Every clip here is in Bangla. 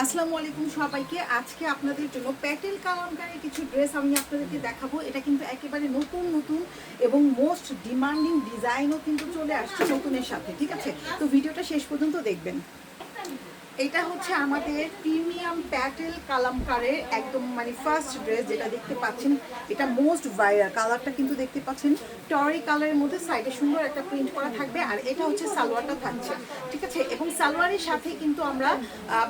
আসসালামু আলাইকুম সবাইকে। আজকে আপনাদের জন্য প্যাটেল কালামকারের কিছু ড্রেস আমি আপনাদেরকে দেখাবো। এটা কিন্তু একেবারে নতুন নতুন এবং মোস্ট ডিমান্ডিং ডিজাইনও কিন্তু চলে আসছে নতুনের সাথে, ঠিক আছে? তো ভিডিওটা শেষ পর্যন্ত দেখবেন। এটা হচ্ছে আমাদের প্রিমিয়াম প্যাটেল কালামকারের একদম মানে ফার্স্ট ড্রেস যেটা দেখতে পাচ্ছেন। এটা মোস্ট ভাইরাল কালারটা কিন্তু দেখতে পাচ্ছেন। টরি কালারের মধ্যে সাইডে সুন্দর একটা প্রিন্ট করা থাকবে আর এটা হচ্ছে সালোয়ারটা থাকছে। ঠিক আছে? এবং সালোয়ারের সাথে কিন্তু আমরা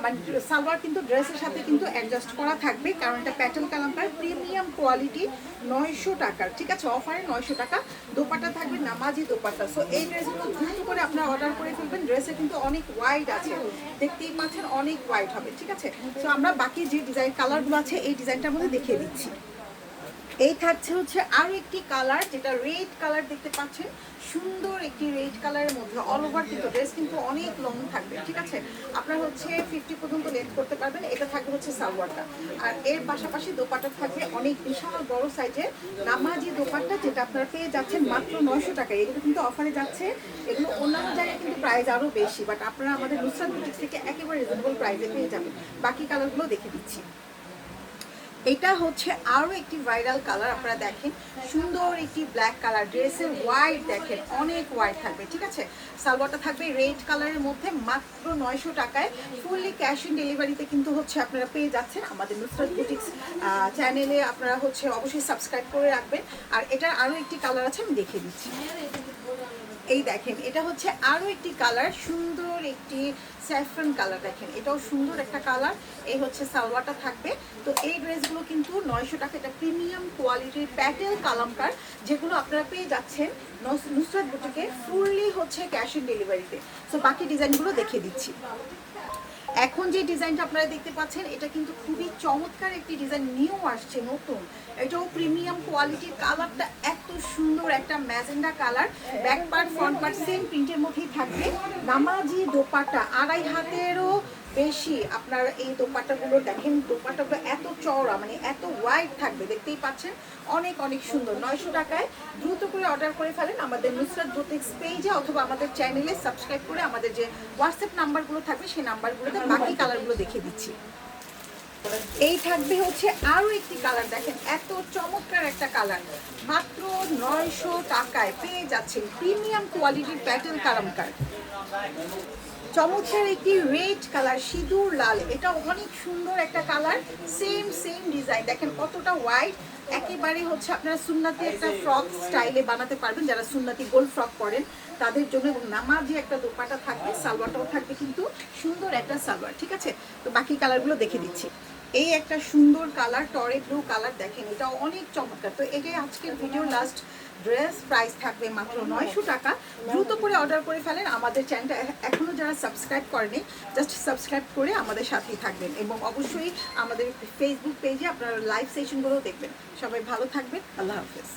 মানে সালোয়ার কিন্তু ড্রেসের সাথে কিন্তু অ্যাডজাস্ট করা থাকবে। কারণ এটা প্যাটেল কালামকার প্রিমিয়াম কোয়ালিটি নয়শো টাকার। ঠিক আছে? অফারে নয়শো টাকা। দোপাটা থাকবে, নামাজি দোপাটা সো এই ড্রেসগুলো দ্রুত করে আপনারা অর্ডার করে ফেলবেন। ড্রেসে কিন্তু অনেক ওয়াইড আছে। দেখতেই পাচ্ছেন অনেক হোয়াইট হবে, ঠিক আছে? তো আমরা বাকি যে ডিজাইন কালারগুলো আছে, এই ডিজাইনটার মধ্যে দেখিয়ে দিচ্ছি। এই থাকছে হচ্ছে আর একটি কালার যেটা রেড কালার দেখতে পাচ্ছেন। সুন্দর একটি রেড কালারের মধ্যে অল ওভার কিন্তু ড্রেস কিন্তু অনেক লং থাকবে, ঠিক আছে? আপনার হচ্ছে ফিফটি পর্যন্ত লেন্থ করতে পারবেন, এটা থাকবে হচ্ছে সালোয়ারটা। আর এর পাশাপাশি দোপাটা থাকবে অনেক বিশাল বড় সাইজের নামাজি দোপাট্টা, যেটা আপনারা পেয়ে যাচ্ছেন মাত্র নয়শো টাকা এগুলো কিন্তু অফারে যাচ্ছে, এগুলো অন্যান্য জায়গায় কিন্তু প্রাইস আরও বেশি বাট আপনারা আমাদের নুসরাত বুটিক থেকে একেবারে রিজনেবল প্রাইসে পেয়ে যাবেন। বাকি কালারগুলো দেখে দিচ্ছি। এটা হচ্ছে আরও একটি ভাইরাল কালার আপনারা দেখেন। সুন্দর একটি ব্ল্যাক কালার ড্রেসের হোয়াইট দেখেন, অনেক হোয়াইট থাকবে, ঠিক আছে? সালোয়ারটা থাকবে রেড কালারের মধ্যে, মাত্র নয়শো টাকায়। ফুললি ক্যাশ অন ডেলিভারিতে কিন্তু হচ্ছে আপনারা পেয়ে যাচ্ছেন আমাদের নুসরাত বুটিক্স চ্যানেলে আপনারা হচ্ছে অবশ্যই সাবস্ক্রাইব করে রাখবেন। আর এটা আরও একটি কালার আছে, আমি দেখিয়ে দিচ্ছি। এই দেখেন, এটা হচ্ছে আরও একটি কালার সুন্দর একটি স্যাফ্রন কালার দেখেন। এটাও সুন্দর একটা কালার এই হচ্ছে সালোয়ারটা থাকবে। তো এই ড্রেসগুলো কিন্তু নয়শো টাকা, এটা প্রিমিয়াম কোয়ালিটির প্যাটেল কালামকার, যেগুলো আপনারা পেয়ে যাচ্ছেন নস- নুসরাত বুটিকে ফুললি হচ্ছে ক্যাশ অন ডেলিভারিতে সো বাকি ডিজাইনগুলো দেখিয়ে দিচ্ছি। এখন যে ডিজাইনটা আপনারা দেখতে পাচ্ছেন, এটা কিন্তু খুবই চমৎকার একটি ডিজাইন, নিউ আসছে নতুন। এটাও প্রিমিয়াম কোয়ালিটির কালারটা এত সুন্দর, একটা magenta colour. Back part, front part, same প্রিন্টের মধ্যেই থাকবে। নামাজি দোপাটা আড়াই হাতেরও বেশি আপনার এই দোপাট্টাগুলো দেখেন, দোপাট্টাগুলো এত চওড়া মানে এত ওয়াইড থাকবে, দেখতেই পাচ্ছেন? অনেক অনেক সুন্দর। নয়শো টাকায় দ্রুত করে অর্ডার করে ফেলেন আমাদের নুসরাত বুটিক্স পেজে অথবা আমাদের চ্যানেলে সাবস্ক্রাইব করে আমাদের যে হোয়াটসঅ্যাপ নাম্বারগুলো থাকবে, সেই নাম্বারগুলোতে বাকি কালারগুলো দেখিয়ে দিচ্ছি। এই থাকবে হচ্ছে আরও একটি কালার দেখেন, এত চমৎকার একটা কালার মাত্র নয়শো টাকায় পেয়ে যাচ্ছেন প্রিমিয়াম কোয়ালিটির প্যাটার্ন কালামকার চমৎকার একটি রেড কালার, সিঁদুর লাল। এটা অনেক সুন্দর একটা কালার সেম সেম ডিজাইন দেখেন কতটা হোয়াইট একেবারে হচ্ছে আপনারা সুন্নাতি একটা ফ্রক স্টাইলে বানাতে পারবেন, যারা সুন্নাতি গোল ফ্রক করেন তাদের জন্য। এবং নামাজি একটা দোপাটা থাকবে, সালোয়ারটাও থাকবে কিন্তু সুন্দর একটা সালোয়ার, ঠিক আছে? তো বাকি কালারগুলো দেখে দিচ্ছি। এই একটা সুন্দর কালার টরে ব্লু কালার দেখেন এটা অনেক চমৎকার। তো এটাই আজকের ভিডিও লাস্ট ড্রেস প্রাইস থাকবে মাত্র নয়শো টাকা। দ্রুত করে অর্ডার করে ফেলেন আমাদের চ্যানেলটা এখনও যারা সাবস্ক্রাইব করেনি জাস্ট সাবস্ক্রাইব করে আমাদের সাথেই থাকবেন। এবং অবশ্যই আমাদের ফেসবুক পেজে আপনারা লাইভ সেশনগুলো দেখবেন। সবাই ভালো থাকবেন। আল্লাহ হাফেজ।